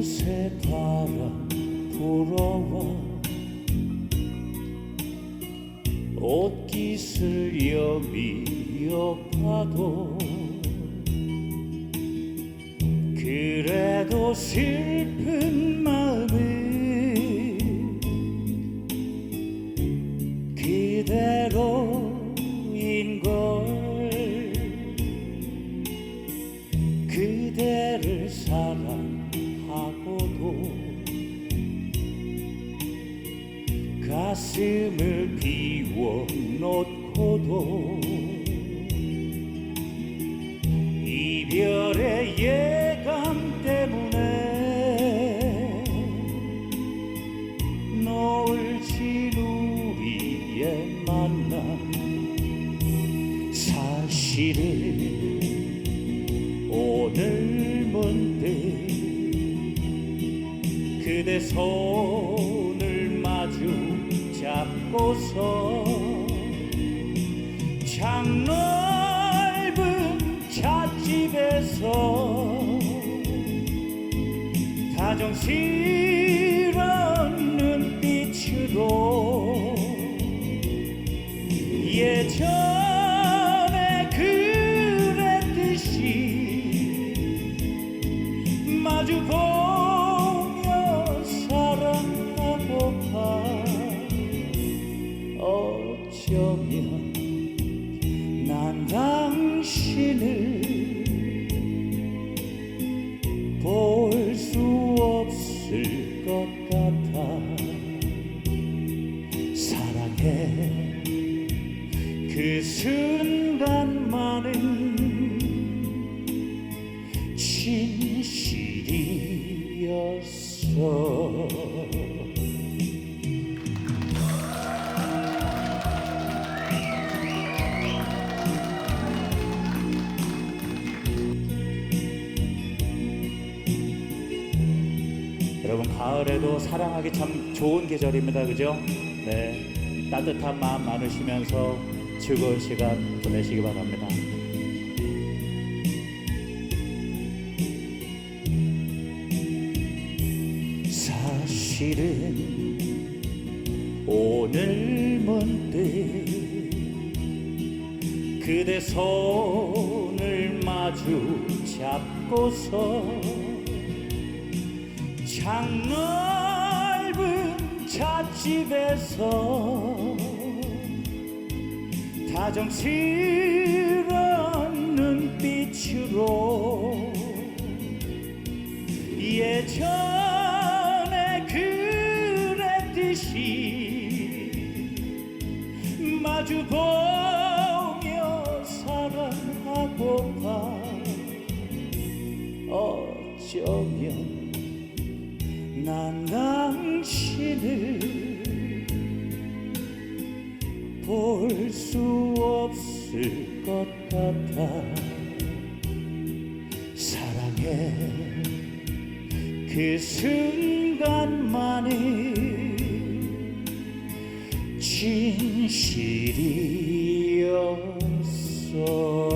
밤새 바람 불어와 옷깃을 여미어 봐도 그래도 슬픈 마음 가슴을 비워놓고도 이별의 예감 때문에 노을진 우리의 만남 사실은 오늘 문득 그대 손을 마주 잡고서 창 넓은 찻집에서 다정스 볼 수 없을 것 같아. 사랑해. 그 순간 가을에도 사랑하기 참 좋은 계절입니다. 그죠? 네. 따뜻한 마음 나누시면서 즐거운 시간 보내시기 바랍니다. 사실은 오늘 문득 그대 손을 마주 잡고서 창 넓은 찻집에서 다정스런 눈빛으로 예전에 그랬듯이 마주보며 사랑하고파 어쩌면 난 당신을 볼 수 없을 것 같아. 사랑해. 그 순간만은 진실이었어